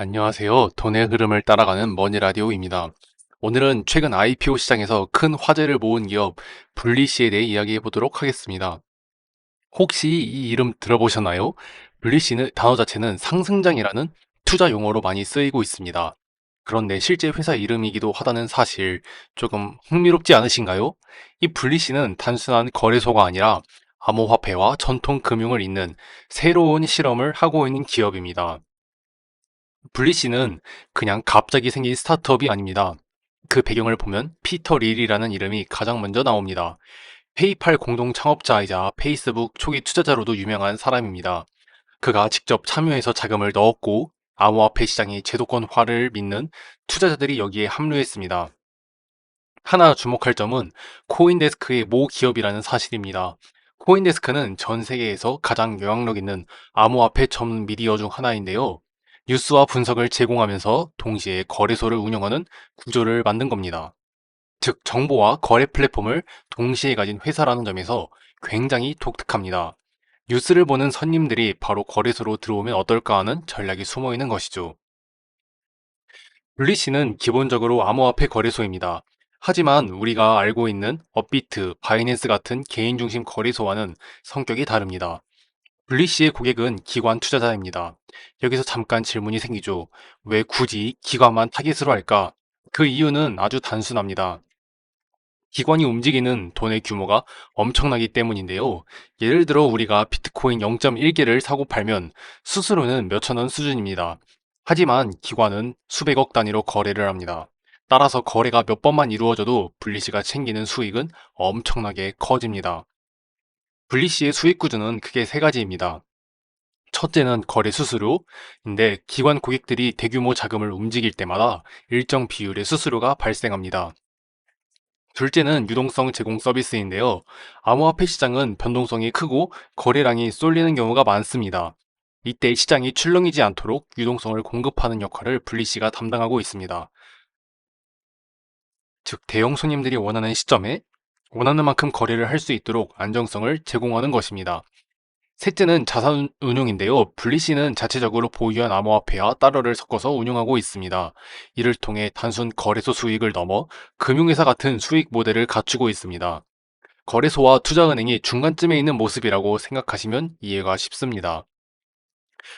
안녕하세요. 돈의 흐름을 따라가는 머니라디오입니다. 오늘은 최근 IPO 시장에서 큰 화제를 모은 기업 블리시에 대해 이야기해 보도록 하겠습니다. 혹시 이 이름 들어보셨나요? 블리시는 단어 자체는 상승장이라는 투자 용어로 많이 쓰이고 있습니다. 그런데 실제 회사 이름이기도 하다는 사실 조금 흥미롭지 않으신가요? 이 블리시는 단순한 거래소가 아니라 암호화폐와 전통 금융을 잇는 새로운 실험을 하고 있는 기업입니다. 블리시는 그냥 갑자기 생긴 스타트업이 아닙니다. 그 배경을 보면 피터 릴이라는 이름이 가장 먼저 나옵니다. 페이팔 공동 창업자이자 페이스북 초기 투자자로도 유명한 사람입니다. 그가 직접 참여해서 자금을 넣었고 암호화폐 시장이 제도권화를 믿는 투자자들이 여기에 합류했습니다. 하나 주목할 점은 코인데스크의 모 기업이라는 사실입니다. 코인데스크는 전 세계에서 가장 영향력 있는 암호화폐 전문 미디어 중 하나인데요. 뉴스와 분석을 제공하면서 동시에 거래소를 운영하는 구조를 만든 겁니다. 즉, 정보와 거래 플랫폼을 동시에 가진 회사라는 점에서 굉장히 독특합니다. 뉴스를 보는 손님들이 바로 거래소로 들어오면 어떨까 하는 전략이 숨어 있는 것이죠. 블리시는 기본적으로 암호화폐 거래소입니다. 하지만 우리가 알고 있는 업비트, 바이낸스 같은 개인 중심 거래소와는 성격이 다릅니다. 블리시의 고객은 기관 투자자입니다. 여기서 잠깐 질문이 생기죠. 왜 굳이 기관만 타깃으로 할까? 그 이유는 아주 단순합니다. 기관이 움직이는 돈의 규모가 엄청나기 때문인데요. 예를 들어 우리가 비트코인 0.1개를 사고 팔면 수수료는 몇천 원 수준입니다. 하지만 기관은 수백억 단위로 거래를 합니다. 따라서 거래가 몇 번만 이루어져도 블리시가 챙기는 수익은 엄청나게 커집니다. 블리시의 수익 구조는 크게 세 가지입니다. 첫째는 거래 수수료인데 기관 고객들이 대규모 자금을 움직일 때마다 일정 비율의 수수료가 발생합니다. 둘째는 유동성 제공 서비스인데요. 암호화폐 시장은 변동성이 크고 거래량이 쏠리는 경우가 많습니다. 이때 시장이 출렁이지 않도록 유동성을 공급하는 역할을 블리시가 담당하고 있습니다. 즉, 대형 손님들이 원하는 시점에 원하는 만큼 거래를 할 수 있도록 안정성을 제공하는 것입니다. 셋째는 자산 운용인데요. 블리시는 자체적으로 보유한 암호화폐와 달러를 섞어서 운용하고 있습니다. 이를 통해 단순 거래소 수익을 넘어 금융회사 같은 수익 모델을 갖추고 있습니다. 거래소와 투자은행이 중간쯤에 있는 모습이라고 생각하시면 이해가 쉽습니다.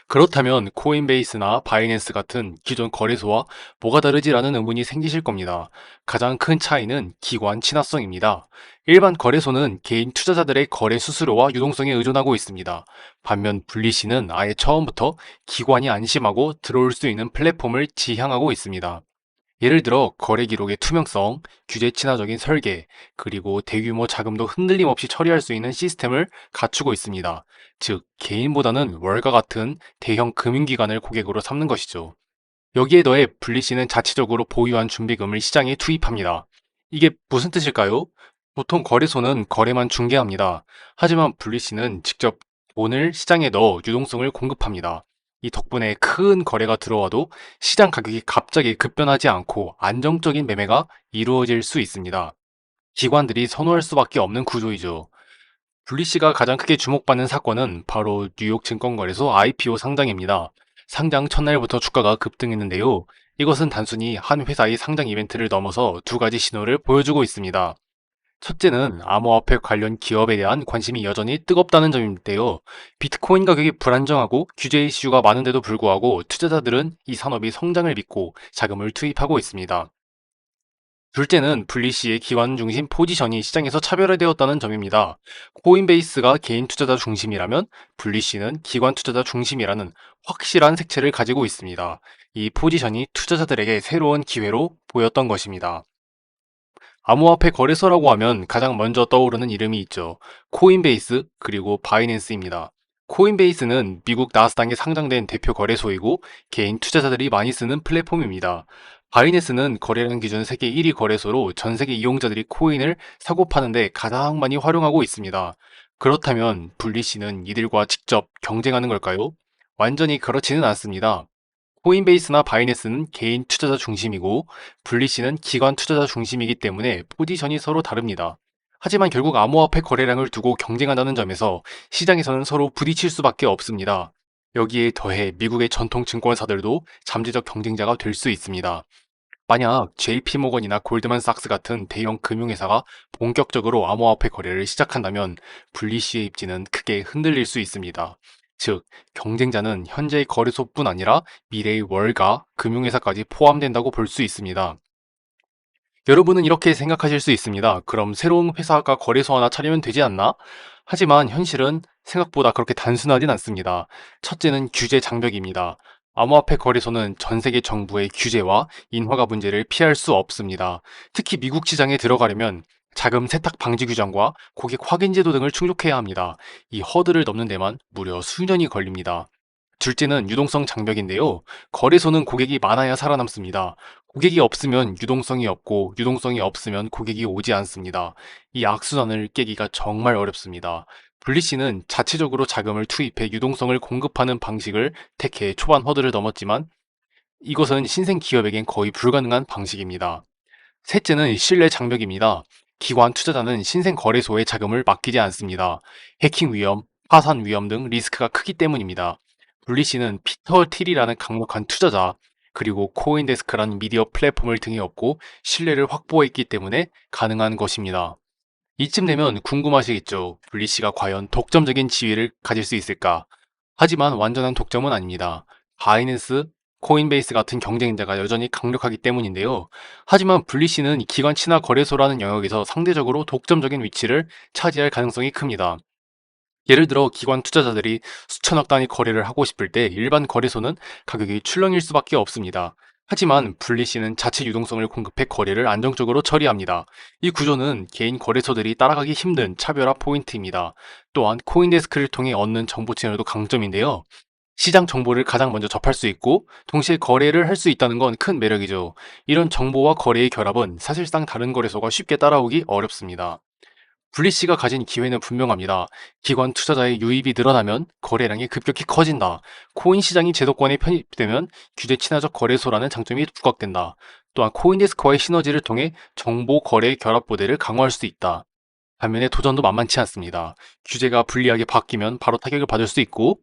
그렇다면 코인베이스나 바이낸스 같은 기존 거래소와 뭐가 다르지라는 의문이 생기실 겁니다. 가장 큰 차이는 기관 친화성입니다. 일반 거래소는 개인 투자자들의 거래 수수료와 유동성에 의존하고 있습니다. 반면 블리시는 아예 처음부터 기관이 안심하고 들어올 수 있는 플랫폼을 지향하고 있습니다. 예를 들어 거래 기록의 투명성, 규제 친화적인 설계, 그리고 대규모 자금도 흔들림 없이 처리할 수 있는 시스템을 갖추고 있습니다. 즉, 개인보다는 월가 같은 대형 금융기관을 고객으로 삼는 것이죠. 여기에 더해 블리시는 자체적으로 보유한 준비금을 시장에 투입합니다. 이게 무슨 뜻일까요? 보통 거래소는 거래만 중개합니다. 하지만 블리시는 직접 돈을 시장에 넣어 유동성을 공급합니다. 이 덕분에 큰 거래가 들어와도 시장 가격이 갑자기 급변하지 않고 안정적인 매매가 이루어질 수 있습니다. 기관들이 선호할 수밖에 없는 구조이죠. 블리시가 가장 크게 주목받는 사건은 바로 뉴욕 증권거래소 IPO 상장입니다. 상장 첫날부터 주가가 급등했는데요. 이것은 단순히 한 회사의 상장 이벤트를 넘어서 두 가지 신호를 보여주고 있습니다. 첫째는 암호화폐 관련 기업에 대한 관심이 여전히 뜨겁다는 점인데요. 비트코인 가격이 불안정하고 규제 이슈가 많은데도 불구하고 투자자들은 이 산업이 성장을 믿고 자금을 투입하고 있습니다. 둘째는 블리시의 기관 중심 포지션이 시장에서 차별화되었다는 점입니다. 코인베이스가 개인 투자자 중심이라면 블리시는 기관 투자자 중심이라는 확실한 색채를 가지고 있습니다. 이 포지션이 투자자들에게 새로운 기회로 보였던 것입니다. 암호화폐 거래소라고 하면 가장 먼저 떠오르는 이름이 있죠. 코인베이스 그리고 바이낸스입니다. 코인베이스는 미국 나스닥에 상장된 대표 거래소이고 개인 투자자들이 많이 쓰는 플랫폼입니다. 바이낸스는 거래량 기준 세계 1위 거래소로 전 세계 이용자들이 코인을 사고 파는데 가장 많이 활용하고 있습니다. 그렇다면 블리시는 이들과 직접 경쟁하는 걸까요? 완전히 그렇지는 않습니다. 코인베이스나 바이낸스는 개인 투자자 중심이고 블리시는 기관 투자자 중심이기 때문에 포지션이 서로 다릅니다. 하지만 결국 암호화폐 거래량을 두고 경쟁한다는 점에서 시장에서는 서로 부딪힐 수밖에 없습니다. 여기에 더해 미국의 전통 증권사들도 잠재적 경쟁자가 될 수 있습니다. 만약 JP모건이나 골드만삭스 같은 대형 금융회사가 본격적으로 암호화폐 거래를 시작한다면 분리시의 입지는 크게 흔들릴 수 있습니다. 즉, 경쟁자는 현재의 거래소뿐 아니라 미래의 월가, 금융회사까지 포함된다고 볼 수 있습니다. 여러분은 이렇게 생각하실 수 있습니다. 그럼 새로운 회사가 거래소 하나 차리면 되지 않나? 하지만 현실은 생각보다 그렇게 단순하진 않습니다. 첫째는 규제 장벽입니다. 암호화폐 거래소는 전 세계 정부의 규제와 인허가 문제를 피할 수 없습니다. 특히 미국 시장에 들어가려면 자금 세탁 방지 규정과 고객 확인 제도 등을 충족해야 합니다. 이 허들을 넘는 데만 무려 수년이 걸립니다. 둘째는 유동성 장벽인데요. 거래소는 고객이 많아야 살아남습니다. 고객이 없으면 유동성이 없고 유동성이 없으면 고객이 오지 않습니다. 이 악순환을 깨기가 정말 어렵습니다. 블리씨는 자체적으로 자금을 투입해 유동성을 공급하는 방식을 택해 초반 허들을 넘었지만 이것은 신생 기업에겐 거의 불가능한 방식입니다. 셋째는 신뢰 장벽입니다. 기관 투자자는 신생 거래소에 자금을 맡기지 않습니다. 해킹 위험, 파산 위험 등 리스크가 크기 때문입니다. 블리 씨는 피터 틸이라는 강력한 투자자, 그리고 코인데스크라는 미디어 플랫폼을 등에 업고 신뢰를 확보했기 때문에 가능한 것입니다. 이쯤 되면 궁금하시겠죠. 블리 씨가 과연 독점적인 지위를 가질 수 있을까? 하지만 완전한 독점은 아닙니다. 바이낸스, 코인베이스 같은 경쟁자가 여전히 강력하기 때문인데요. 하지만 블리씨는 기관 친화 거래소라는 영역에서 상대적으로 독점적인 위치를 차지할 가능성이 큽니다. 예를 들어 기관 투자자들이 수천억 단위 거래를 하고 싶을 때 일반 거래소는 가격이 출렁일 수밖에 없습니다. 하지만 블리씨는 자체 유동성을 공급해 거래를 안정적으로 처리합니다. 이 구조는 개인 거래소들이 따라가기 힘든 차별화 포인트입니다. 또한 코인데스크를 통해 얻는 정보 채널도 강점인데요. 시장 정보를 가장 먼저 접할 수 있고 동시에 거래를 할 수 있다는 건 큰 매력이죠. 이런 정보와 거래의 결합은 사실상 다른 거래소가 쉽게 따라오기 어렵습니다. 블리 씨가 가진 기회는 분명합니다. 기관 투자자의 유입이 늘어나면 거래량이 급격히 커진다. 코인 시장이 제도권에 편입되면 규제 친화적 거래소라는 장점이 부각된다. 또한 코인데스크와의 시너지를 통해 정보 거래 결합 모델을 강화할 수 있다. 반면에 도전도 만만치 않습니다. 규제가 불리하게 바뀌면 바로 타격을 받을 수 있고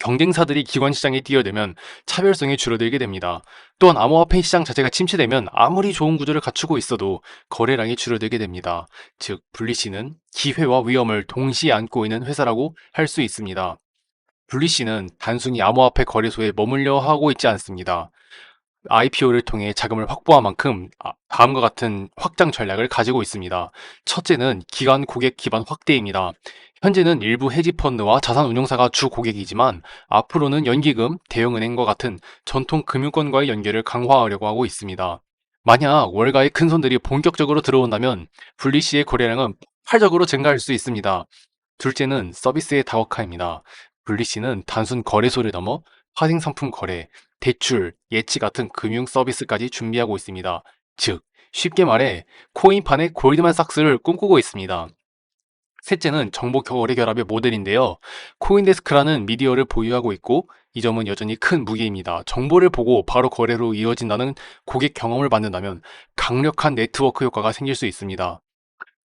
경쟁사들이 기관 시장에 뛰어들면 차별성이 줄어들게 됩니다. 또한 암호화폐 시장 자체가 침체되면 아무리 좋은 구조를 갖추고 있어도 거래량이 줄어들게 됩니다. 즉, 블리씨는 기회와 위험을 동시에 안고 있는 회사라고 할 수 있습니다. 블리씨는 단순히 암호화폐 거래소에 머물려 하고 있지 않습니다. IPO를 통해 자금을 확보한 만큼 아, 다음과 같은 확장 전략을 가지고 있습니다. 첫째는 기관 고객 기반 확대입니다. 현재는 일부 헤지펀드와 자산운용사가 주 고객이지만 앞으로는 연기금, 대형은행과 같은 전통 금융권과의 연결을 강화하려고 하고 있습니다. 만약 월가의 큰 손들이 본격적으로 들어온다면 분리시의 거래량은 폭발적으로 증가할 수 있습니다. 둘째는 서비스의 다워카입니다. 분리시는 단순 거래소를 넘어 파생 상품 거래, 대출, 예치 같은 금융 서비스까지 준비하고 있습니다. 즉, 쉽게 말해 코인판의 골드만삭스를 꿈꾸고 있습니다. 셋째는 정보 거래 결합의 모델인데요. 코인데스크라는 미디어를 보유하고 있고 이 점은 여전히 큰 무기입니다. 정보를 보고 바로 거래로 이어진다는 고객 경험을 받는다면 강력한 네트워크 효과가 생길 수 있습니다.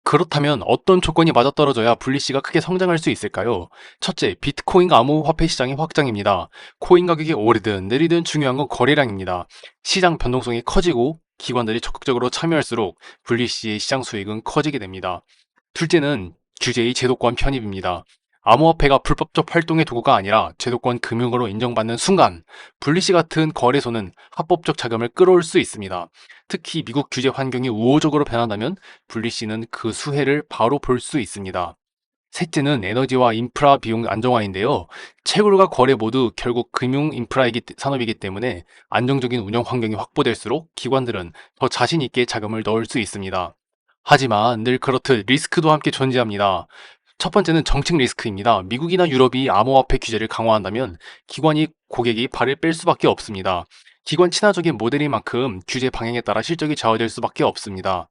그렇다면 어떤 조건이 맞아떨어져야 분리씨가 크게 성장할 수 있을까요? 첫째, 비트코인 암호화폐 시장의 확장입니다. 코인 가격이 오르든 내리든 중요한 건 거래량입니다. 시장 변동성이 커지고 기관들이 적극적으로 참여할수록 분리씨의 시장 수익은 커지게 됩니다. 둘째는 규제의 제도권 편입입니다. 암호화폐가 불법적 활동의 도구가 아니라 제도권 금융으로 인정받는 순간 분리시 같은 거래소는 합법적 자금을 끌어올 수 있습니다. 특히 미국 규제 환경이 우호적으로 변한다면 분리시는 그 수혜를 바로 볼 수 있습니다. 셋째는 에너지와 인프라 비용 안정화인데요. 채굴과 거래 모두 결국 금융 인프라이기 산업이기 때문에 안정적인 운영 환경이 확보될수록 기관들은 더 자신 있게 자금을 넣을 수 있습니다. 하지만 늘 그렇듯 리스크도 함께 존재합니다. 첫 번째는 정책 리스크입니다. 미국이나 유럽이 암호화폐 규제를 강화한다면 기관이 고객이 발을 뺄 수밖에 없습니다. 기관 친화적인 모델인 만큼 규제 방향에 따라 실적이 좌우될 수밖에 없습니다.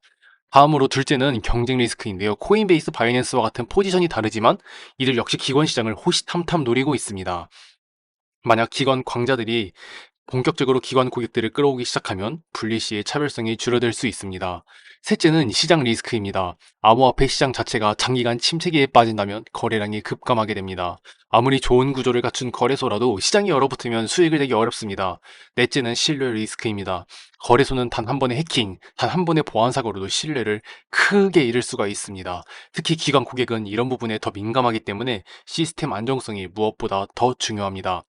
다음으로 둘째는 경쟁 리스크인데요. 코인베이스 바이낸스와 같은 포지션이 다르지만 이들 역시 기관 시장을 호시탐탐 노리고 있습니다. 만약 기관 광자들이 본격적으로 기관 고객들을 끌어오기 시작하면 분리 시의 차별성이 줄어들 수 있습니다. 셋째는 시장 리스크입니다. 암호화폐 시장 자체가 장기간 침체기에 빠진다면 거래량이 급감하게 됩니다. 아무리 좋은 구조를 갖춘 거래소라도 시장이 얼어붙으면 수익을 내기 어렵습니다. 넷째는 신뢰 리스크입니다. 거래소는 단 한 번의 해킹, 단 한 번의 보안 사고로도 신뢰를 크게 잃을 수가 있습니다. 특히 기관 고객은 이런 부분에 더 민감하기 때문에 시스템 안정성이 무엇보다 더 중요합니다.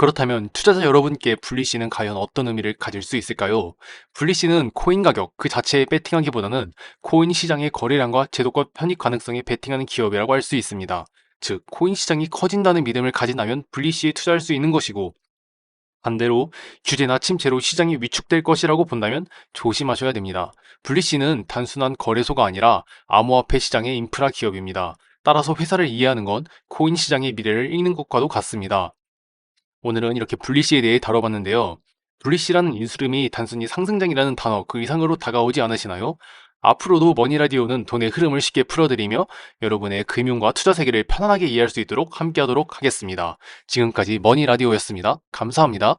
그렇다면 투자자 여러분께 분리시는 과연 어떤 의미를 가질 수 있을까요? 분리시는 코인 가격 그 자체에 베팅하기보다는 코인 시장의 거래량과 제도권 편입 가능성에 베팅하는 기업이라고 할 수 있습니다. 즉, 코인 시장이 커진다는 믿음을 가진다면 분리시에 투자할 수 있는 것이고, 반대로 규제나 침체로 시장이 위축될 것이라고 본다면 조심하셔야 됩니다. 분리시는 단순한 거래소가 아니라 암호화폐 시장의 인프라 기업입니다. 따라서 회사를 이해하는 건 코인 시장의 미래를 읽는 것과도 같습니다. 오늘은 이렇게 분리시에 대해 다뤄봤는데요. 분리시라는 인수름이 단순히 상승장이라는 단어 그 이상으로 다가오지 않으시나요? 앞으로도 머니라디오는 돈의 흐름을 쉽게 풀어드리며 여러분의 금융과 투자 세계를 편안하게 이해할 수 있도록 함께하도록 하겠습니다. 지금까지 머니라디오였습니다. 감사합니다.